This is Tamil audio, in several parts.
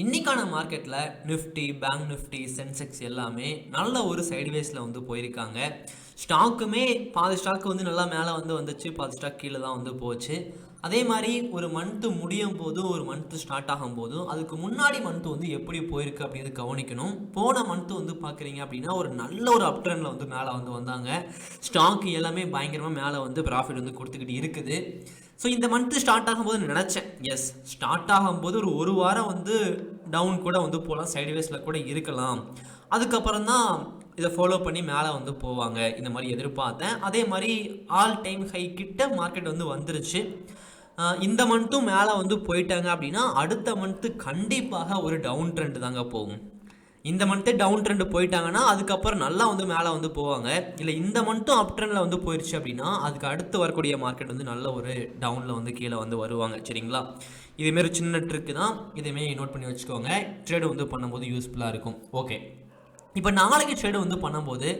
இன்றைக்கான மார்க்கெட்டில் நிஃப்டி பேங்க் நிஃப்டி சென்செக்ஸ் எல்லாமே நல்ல ஒரு சைடுவேஸில் வந்து போயிருக்காங்க. ஸ்டாக்குமே பாதி ஸ்டாக் வந்து நல்லா மேலே வந்து வந்துச்சு பாதி ஸ்டாக் கீழே தான் வந்து போச்சு. அதே மாதிரி ஒரு மந்த்து முடியும் போதும் ஒரு மந்த்து ஸ்டார்ட் ஆகும் போதும் அதுக்கு முன்னாடி மந்த்து வந்து எப்படி போயிருக்கு அப்படிங்கிறது கவனிக்கணும். போன மந்த்து வந்து பார்க்குறீங்க அப்படின்னா ஒரு நல்ல ஒரு அப் ட்ரெண்டில் வந்து மேலே வந்து வந்தாங்க. ஸ்டாக் எல்லாமே பயங்கரமாக மேலே வந்து ப்ராஃபிட் வந்து கொடுத்துக்கிட்டு இருக்குது. ஸோ இந்த மந்த்து ஸ்டார்ட் ஆகும்போது நினச்சேன். எஸ் ஸ்டார்ட் ஆகும்போது ஒரு ஒரு வாரம் வந்து டவுன் கூட வந்து போகலாம். சைடுவேஸில் கூட இருக்கலாம். அதுக்கப்புறம் தான் இதை ஃபாலோ பண்ணி மேலே வந்து போவாங்க. இந்த மாதிரி எதிர்பார்த்தேன். அதே மாதிரி ஆல் டைம் ஹை கிட்ட மார்க்கெட் வந்து வந்துருச்சு. இந்த மந்த்தும் மேலே வந்து போயிட்டாங்க அப்படின்னா அடுத்த மந்த்து கண்டிப்பாக ஒரு டவுன் ட்ரெண்ட் தாங்க போகும். இந்த மந்த்தே டவுன் ட்ரெண்ட் போயிட்டாங்கன்னா அதுக்கப்புறம் நல்லா வந்து மேலே வந்து போவாங்க. இல்லை இந்த மந்த்தும் அப் ட்ரெண்டில் வந்து போயிடுச்சு அப்படின்னா அதுக்கு அடுத்து வரக்கூடிய மார்க்கெட் வந்து நல்ல ஒரு டவுனில் வந்து கீழே வந்து வருவாங்க. சரிங்களா? இதேமாரி சின்ன ட்ரிக்கு தான். இதேமாரி நோட் பண்ணி வச்சுக்கோங்க. ட்ரேடு வந்து பண்ணும்போது யூஸ்ஃபுல்லாக இருக்கும். ஓகே இப்போ நாளைக்கு ட்ரேடு வந்து பண்ணும்போது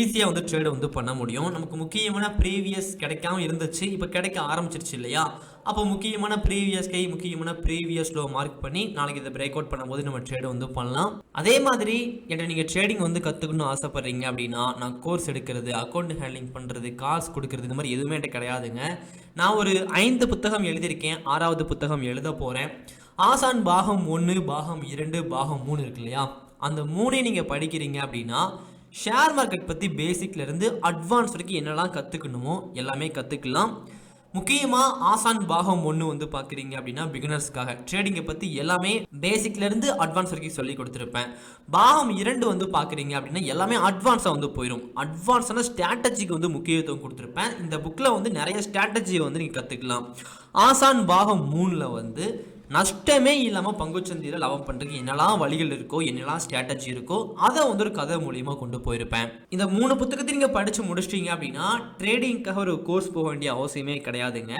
ஈஸியாக வந்து ட்ரேடு வந்து பண்ண முடியும். நமக்கு முக்கியமான ப்ரீவியஸ் கிடைக்காம இருந்துச்சு. இப்போ கிடைக்க ஆரம்பிச்சிருச்சு இல்லையா? அப்போ முக்கியமான ப்ரீவியஸ் கை முக்கியமான ப்ரீவியஸ் லோ மார்க் பண்ணி நாளைக்கு இதை பிரேக் அவுட் பண்ணும்போது நம்ம ட்ரேடு வந்து பண்ணலாம். அதே மாதிரி என்கிட்ட நீங்கள் ட்ரேடிங் வந்து கற்றுக்கணும்னு ஆசைப்பட்றீங்க அப்படின்னா நான் கோர்ஸ் எடுக்கிறது அக்கௌண்ட் ஹேண்ட்லிங் பண்ணுறது காசு கொடுக்கறது இந்த மாதிரி எதுவுமே என்கிட்ட கிடையாதுங்க. நான் ஒரு ஐந்து புத்தகம் எழுதியிருக்கேன். ஆறாவது புத்தகம் எழுத போகிறேன் ஆசான் பாகம் ஒன்று பாகம் இரண்டு பாகம் மூணு இருக்கு இல்லையா? அந்த மூணையும் நீங்கள் படிக்கிறீங்க அப்படின்னா ஷேர் மார்க்கெட் பற்றி பேசிக்லேருந்து அட்வான்ஸ் வரைக்கும் என்னெல்லாம் கற்றுக்கணுமோ எல்லாமே கற்றுக்கலாம் முக்கியமாக ஆசான் பாகம் ஒன்று வந்து பார்க்குறீங்க அப்படின்னா பிகினர்ஸ்க்காக ட்ரேடிங்கை பற்றி எல்லாமே பேசிக்லேருந்து அட்வான்ஸ் வரைக்கும் சொல்லி கொடுத்துருப்பேன். பாகம் இரண்டு வந்து பார்க்குறீங்க அப்படின்னா எல்லாமே அட்வான்ஸாக வந்து போயிடும் அட்வான்ஸான ஸ்ட்ராட்டஜிக்கு வந்து முக்கியத்துவம் கொடுத்துருப்பேன். இந்த புக்கில் வந்து நிறைய ஸ்ட்ராட்டஜியை வந்து நீங்கள் கற்றுக்கலாம் ஆசான் பாகம் மூணில் வந்து நஷ்டமே இல்லாமல் பங்குச்சந்தையில் லவ் பண்ணுறதுக்கு என்னெல்லாம் வழிகள் இருக்கோ என்னெல்லாம் ஸ்ட்ராட்டஜி இருக்கோ அதை வந்து ஒரு கதை மூலியமாக கொண்டு போயிருப்பேன். இந்த மூணு புத்தகத்தை நீங்கள் படித்து முடிச்சிட்டீங்க அப்படின்னா ட்ரேடிங்க்காக ஒரு கோர்ஸ் போக வேண்டிய அவசியமே கிடையாதுங்க.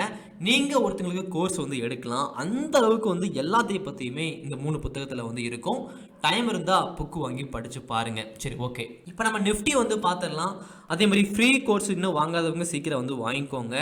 நீங்கள் ஒருத்தங்களுக்கு கோர்ஸ் வந்து எடுக்கலாம். அந்த அளவுக்கு வந்து எல்லாத்தையும் பற்றியுமே இந்த மூணு புத்தகத்தில் வந்து இருக்கும். டைம் இருந்தால் புக்கு வாங்கி படித்து பாருங்கள் சரி ஓகே இப்போ நம்ம நிஃப்டி வந்து பார்த்துடலாம் அதே மாதிரி ஃப்ரீ கோர்ஸ் இன்னும் வாங்காதவங்க சீக்கிரம் வந்து வாங்கிக்கோங்க.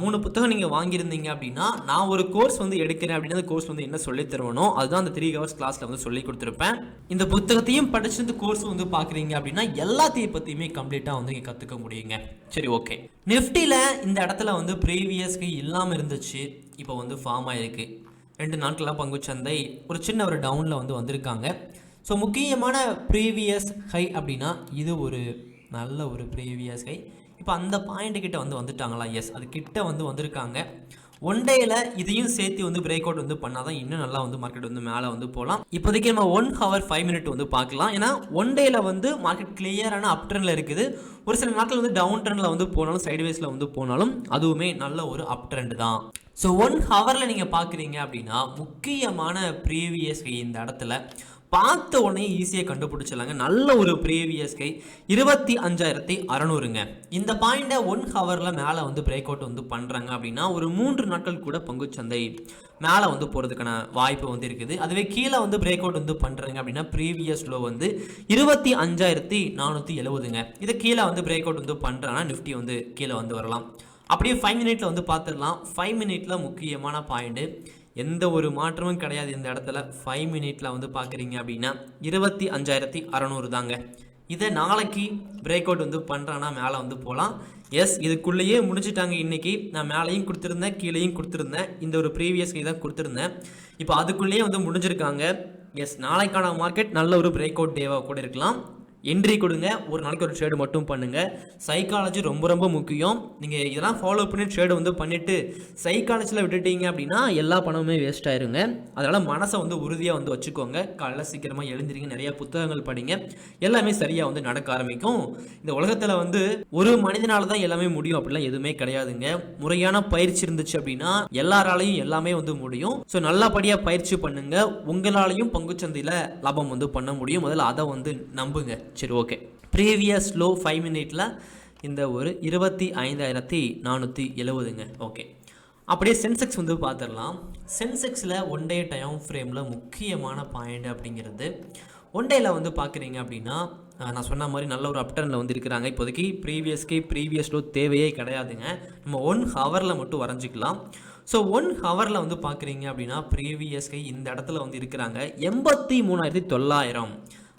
மூணு புத்தகம் நீங்கள் வாங்கியிருந்தீங்க அப்படின்னா நான் ஒரு கோர்ஸ் வந்து எடுக்கிறேன் அப்படின்னா அந்த கோர்ஸ் வந்து என்ன சொல்லி தருவனோ அதுதான் அந்த த்ரீ ஹவர்ஸ் கிளாஸில் வந்து சொல்லி கொடுத்துருப்பேன். இந்த புத்தகத்தையும் படிச்சு இந்த கோர்ஸ் வந்து பார்க்குறீங்க அப்படின்னா எல்லாத்தையும் பற்றியுமே கம்ப்ளீட்டாக வந்து இங்கே கற்றுக்க முடியுங்க. சரி ஓகே நிஃப்டியில் இந்த இடத்துல வந்து ப்ரீவியஸ்க்கு இல்லாமல் இருந்துச்சு. இப்போ வந்து ஃபார்ம் ஆயிருக்கு. ரெண்டு நாட்களாக பங்குச்சந்தை ஒரு சின்ன ஒரு டவுனில் வந்து வந்திருக்காங்க. ஸோ முக்கியமான ப்ரீவியஸ் ஹை அப்படின்னா இது ஒரு நல்ல ஒரு ப்ரீவியஸ் ஹை இப்போ அந்த பாயிண்ட் கிட்ட வந்து வந்துட்டாங்களா? எஸ் அது கிட்ட வந்து வந்திருக்காங்க. ஒன் டேயில் இதையும் சேர்த்து வந்து பிரேக் அவுட் வந்து பண்ணால் தான் இன்னும் நல்லா வந்து மார்க்கெட் வந்து மேலே வந்து போகலாம் இப்போதைக்கு நம்ம ஒன் ஹவர் ஃபைவ் மினிட் வந்து பார்க்கலாம். ஏன்னா ஒன் டேயில் வந்து மார்க்கெட் கிளியரான அப் ட்ரெண்டில் இருக்குது. ஒரு சில நாட்கள் வந்து டவுன் ட்ரெண்டில் வந்து போனாலும் சைடுவேஸில் வந்து போனாலும் அதுவுமே நல்ல ஒரு அப் ட்ரெண்ட் தான். ஸோ ஒன் ஹவரில் நீங்கள் பார்க்குறீங்க அப்படின்னா முக்கியமான ப்ரீவியஸ் இந்த இடத்துல பார்த்த உடனே ஈஸியாக கண்டுபிடிச்சிடலாங்க. நல்ல ஒரு ப்ரீவியஸ் கை. இருபத்தி அஞ்சாயிரத்தி அறநூறுங்க. இந்த பாயிண்டை ஒன் ஹவரில் மேலே வந்து பிரேக் அவுட் வந்து பண்ணுறாங்க அப்படின்னா ஒரு மூன்று நாட்கள் கூட பங்குச்சந்தை மேலே வந்து போகிறதுக்கான வாய்ப்பு வந்து இருக்குது. அதுவே கீழே வந்து பிரேக் அவுட் வந்து பண்ணுறாங்க அப்படின்னா ப்ரீவியஸ் லோ வந்து இருபத்தி அஞ்சாயிரத்தி நானூற்றி எழுபதுங்க. இதை கீழே வந்து பிரேக் அவுட் வந்து பண்ணுறாங்கன்னா நிஃப்டி வந்து கீழே வந்து வரலாம். அப்படியே ஃபைவ் மினிட்ல வந்து பார்த்துடலாம் ஃபைவ் மினிட்ல முக்கியமான பாயிண்ட்டு எந்த ஒரு மாற்றமும் கிடையாது இந்த இடத்துல. ஃபைவ் மினிட்ல வந்து பார்க்குறீங்க அப்படின்னா இருபத்தி அஞ்சாயிரத்தி அறநூறு தாங்க. இதை நாளைக்கு பிரேக் அவுட் வந்து பண்ணுறான்னா மேலே வந்து போகலாம் எஸ் இதுக்குள்ளேயே முடிச்சிட்டாங்க இன்னைக்கு. நான் மேலேயும் கொடுத்துருந்தேன் கீழேயும் கொடுத்துருந்தேன். இந்த ஒரு ப்ரீவியஸ் தான் கொடுத்துருந்தேன். இப்போ அதுக்குள்ளேயே வந்து முடிஞ்சிருக்காங்க. எஸ் நாளைக்கான மார்க்கெட் நல்ல ஒரு பிரேக் அவுட் டேவாக கூட இருக்கலாம். என்ட்ரி கொடுங்க. ஒரு நாளைக்கு ஒரு ட்ரேடு மட்டும் பண்ணுங்கள் சைக்காலஜி ரொம்ப ரொம்ப முக்கியம். நீங்கள் இதெல்லாம் ஃபாலோ பண்ணி ட்ரேடு வந்து பண்ணிவிட்டு சைக்காலஜியில் விட்டுட்டீங்க அப்படின்னா எல்லா பணமுமே வேஸ்ட் ஆயிருங்க. அதனால் மனசை வந்து உறுதியாக வந்து வச்சுக்கோங்க. காலைல சீக்கிரமாக எழுந்திரிங்க. நிறைய புத்தகங்கள் படிங்க. எல்லாமே சரியாக வந்து நடக்க ஆரம்பிக்கும். இந்த உலகத்தில் வந்து ஒரு மனிதனால தான் எல்லாமே முடியும் அப்படிலாம் எதுவுமே கிடையாதுங்க. முறையான பயிற்சி இருந்துச்சு அப்படின்னா எல்லாராலையும் எல்லாமே வந்து முடியும். ஸோ நல்லபடியாக பயிற்சி பண்ணுங்க. உங்களாலையும் பங்குச்சந்தையில் லாபம் வந்து பண்ண முடியும். முதல்ல அதை வந்து நம்புங்க. சரி ஓகே ப்ரீவியஸ் லோ ஃபைவ் மினிட்ல இந்த ஒரு இருபத்தி ஐந்தாயிரத்தி நானூற்றி எழுபதுங்க ஓகே அப்படியே சென்செக்ஸ் வந்து பார்த்துடலாம் சென்செக்ஸில் ஒன் டே டைம் ஃப்ரேமில் முக்கியமான பாயிண்ட் அப்படிங்கிறது. ஒன் டேயில் வந்து பார்க்குறீங்க அப்படின்னா நான் சொன்ன மாதிரி நல்ல ஒரு அப்டர்னில் வந்து இருக்கிறாங்க. இப்போதைக்கு ப்ரீவியஸ்க்கு ப்ரீவியஸ் லோ தேவையே கிடையாதுங்க. நம்ம ஒன் ஹவரில் மட்டும் வரைஞ்சிக்கலாம். ஸோ ஒன் ஹவரில் வந்து பார்க்குறீங்க அப்படின்னா ப்ரீவியஸ்கை இந்த இடத்துல வந்து இருக்கிறாங்க. எண்பத்தி மூணாயிரத்தி தொள்ளாயிரம்.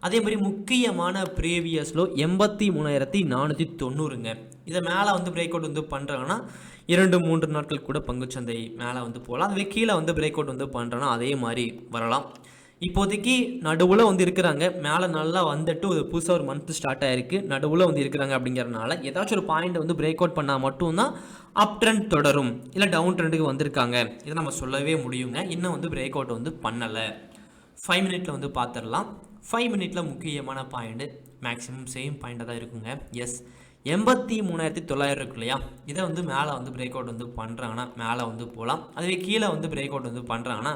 அதே மாதிரி முக்கியமான ப்ரீவியஸ்லோ எண்பத்தி மூணாயிரத்தி நானூற்றி தொண்ணூறுங்க. இதை மேலே வந்து பிரேக் அவுட் வந்து பண்ணுறாங்கன்னா இரண்டு மூன்று நாட்கள் கூட பங்குச்சந்தை மேலே வந்து போகலாம். அதுவே கீழே வந்து பிரேக் அவுட் வந்து பண்ணுறோன்னா அதே மாதிரி வரலாம். இப்போதைக்கு நடுவில் வந்து இருக்கிறாங்க. மேலே நல்லா வந்துட்டு ஒரு புதுசாக ஒரு மந்த் ஸ்டார்ட் ஆகிருக்கு நடுவில் வந்து இருக்கிறாங்க அப்படிங்கிறனால ஏதாச்சும் ஒரு பாயிண்ட் வந்து பிரேக் அவுட் பண்ணால் மட்டும்தான் அப் ட்ரெண்ட் தொடரும். இல்லை டவுன் ட்ரெண்டுக்கு வந்திருக்காங்க. இதை நம்ம சொல்லவே முடியுங்க. இன்னும் வந்து பிரேக் அவுட் வந்து பண்ணலை. ஃபைவ் மினிட்ல வந்து பார்த்துடலாம் ஃபைவ் மினிட்ல முக்கியமான பாயிண்ட் மேக்ஸிமம் சேம் பாயிண்ட்டாக தான் இருக்குங்க. எஸ் எண்பத்தி மூணாயிரத்தி தொள்ளாயிரம் இருக்கு இல்லையா? இதை வந்து மேலே வந்து பிரேக் அவுட் வந்து பண்ணுறாங்கன்னா மேலே வந்து போகலாம் அதுவே கீழே வந்து பிரேக் அவுட் வந்து பண்ணுறாங்கன்னா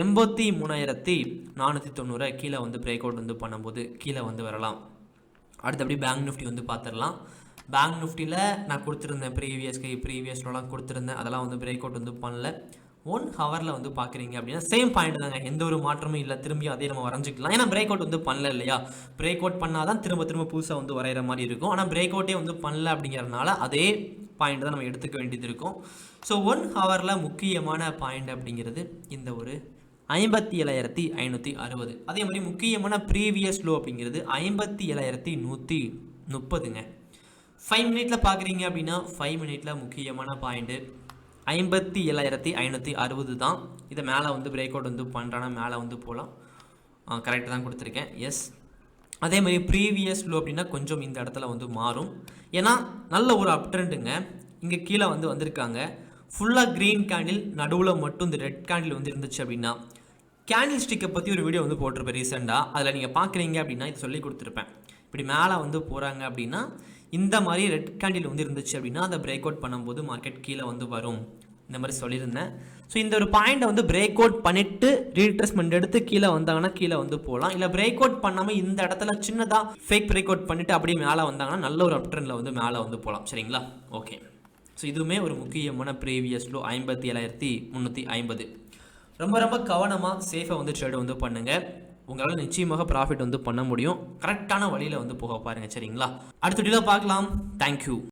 எண்பத்தி மூணாயிரத்தி நானூற்றி தொண்ணூறை கீழே வந்து பிரேக் அவுட் வந்து பண்ணும்போது கீழே வந்து வரலாம். அடுத்தபடி பேங்க் நிஃப்டி வந்து பார்த்துடலாம் பேங்க் நிஃப்டியில் நான் கொடுத்துருந்தேன் ப்ரீவியஸ் ப்ரீவியஸ்லாம் கொடுத்துருந்தேன். அதெல்லாம் வந்து பிரேக் அவுட் வந்து பண்ணல. ஒன் ஹவரில் வந்து பார்க்குறீங்க அப்படின்னா சேம் பாயிண்ட் தாங்க. எந்த ஒரு மாற்றமும் இல்லை. திரும்பி அதே நம்ம வரைஞ்சிக்கலாம். ஏன்னா பிரேக் அவுட் வந்து பண்ணல இல்லையா? பிரேக் அவுட் பண்ணால் தான் திரும்ப திரும்ப புதுசாக வந்து வரைகிற மாதிரி இருக்கும். ஆனால் பிரேக் அவுட்டே வந்து பண்ணல அப்படிங்கிறதுனால அதே பாயிண்ட் தான் நம்ம எடுத்துக்க வேண்டியது இருக்கும். ஸோ ஒன் ஹவரில் முக்கியமான பாயிண்ட் அப்படிங்கிறது இந்த ஒரு ஐம்பத்தி ஏழாயிரத்தி ஐநூற்றி அறுபது. அதே மாதிரி முக்கியமான ப்ரீவியஸ் லோ அப்படிங்கிறது ஐம்பத்தி ஏழாயிரத்தி நூற்றி முப்பதுங்க. ஃபைவ் மினிட்ல பார்க்குறீங்க அப்படின்னா ஃபைவ் மினிட்ல முக்கியமான பாயிண்ட்டு ஐம்பத்தி ஏழாயிரத்தி ஐநூற்றி அறுபது தான். இதை மேலே வந்து பிரேக் அவுட் வந்து பண்ணுறேன்னா மேலே வந்து போகலாம். கரெக்டாக தான் கொடுத்துருக்கேன். எஸ் அதே மாதிரி ப்ரீவியஸ் லோ அப்படின்னா கொஞ்சம் இந்த இடத்துல வந்து மாறும். ஏன்னா நல்ல ஒரு அப் ட்ரெண்டுங்க இங்கே கீழே வந்து வந்திருக்காங்க. ஃபுல்லாக க்ரீன் கேண்டில் நடுவில் மட்டும் இந்த ரெட் கேண்டில் வந்து இருந்துச்சு அப்படின்னா கேண்டில் ஸ்டிக்கை பற்றி ஒரு வீடியோ வந்து போட்டிருப்பேன் ரீசெண்டாக அதில் நீங்கள் பார்க்குறீங்க அப்படின்னா இது சொல்லி கொடுத்துருப்பேன். இப்படி மேலே வந்து போகிறாங்க அப்படின்னா இந்த மாதிரி ரெட் கேண்டில் வந்து இருந்துச்சு அப்படின்னா அதை பிரேக் அவுட் பண்ணும்போது மார்க்கெட் கீழே வந்து வரும். இந்த மாதிரி சொல்லியிருந்தேன். ஸோ இந்த ஒரு பாயிண்ட்டை வந்து பிரேக் அவுட் பண்ணிட்டு ரீட்ரெஸ்மெண்ட் எடுத்து கீழே வந்தாங்கன்னா கீழே வந்து போகலாம். இல்லை பிரேக் அவுட் பண்ணாமல் இந்த இடத்துல சின்னதாக ஃபேக் பிரேக் அவுட் பண்ணிட்டு அப்படியே மேலே வந்தாங்கன்னா நல்ல ஒரு அப்ட்ரெண்டில் வந்து மேலே வந்து போகலாம். சரிங்களா? ஓகே ஸோ இதுவுமே ஒரு முக்கியமான ப்ரீவியஸ் லோ ஐம்பத்தி ஏழாயிரத்தி முந்நூற்றி ஐம்பது. ரொம்ப ரொம்ப கவனமாக சேஃபாக வந்து ட்ரேட் வந்து பண்ணுங்கள் உங்களால் நிச்சயமாக ப்ராஃபிட் வந்து பண்ண முடியும். கரெக்டான வழியில் வந்து போக பாருங்கள் சரிங்களா? அடுத்த வீடியோவில் பார்க்கலாம். தேங்க்யூ